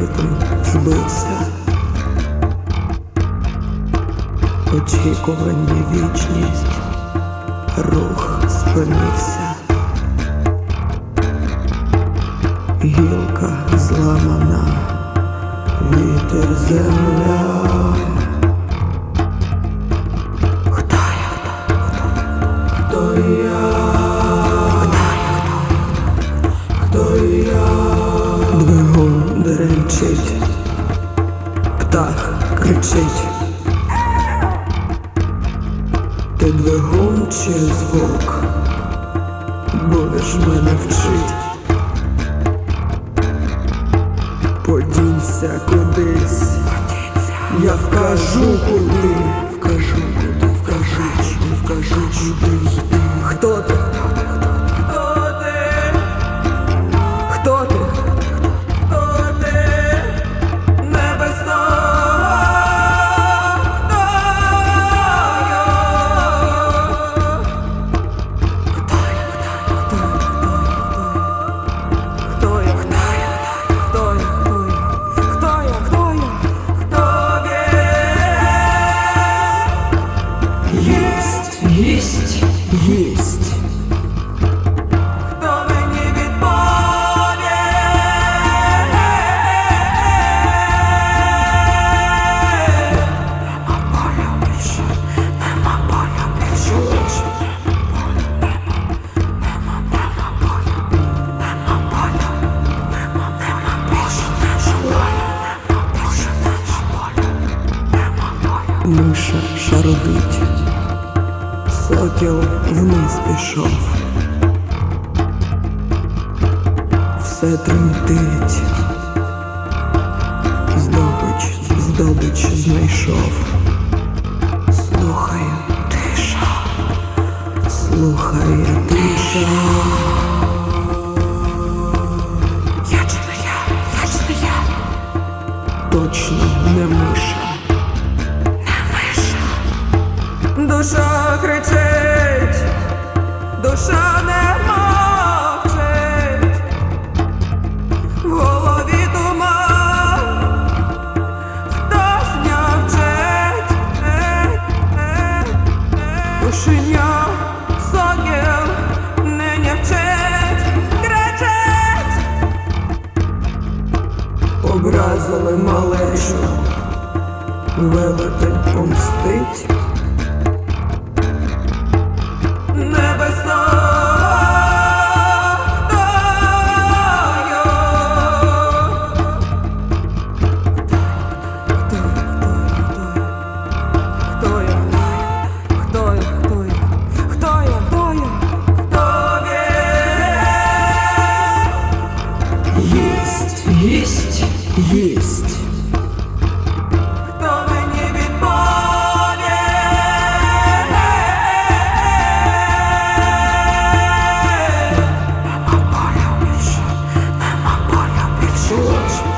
зупинився. Очікування вічність, рух спинився. Гілка зламана, вітер земля. Хто я, хто, хто, хто я? Деренчить, птах кричить. Ти двигун чи звук, будеш мене вчить. Подінься кудись, я вкажу куди, вкажу куди, вкажу, вкажу куди. Хто ти? гість. Хто мені відповє? Нема поля більше, нема поля більше, більше. Нема поля, нема поля, нема, нема більше, нема поля, нема більше, нема поля, нема поля. Миша шародить сокіл вниз пішов, все тремтить, здобич, здобич знайшов, слухає тиша, слухає тиша. Я чи я, я я? Точно не миша. Душа кричить, душа не мовчить, в голові туман, хтось нявчить, Кошеня, сокіл, не нявчить, кричить, образили малечу, велетень помстить. Єсть, єсть, єсть. Хто мені відповіє? Нема поля більше, нема поля більше.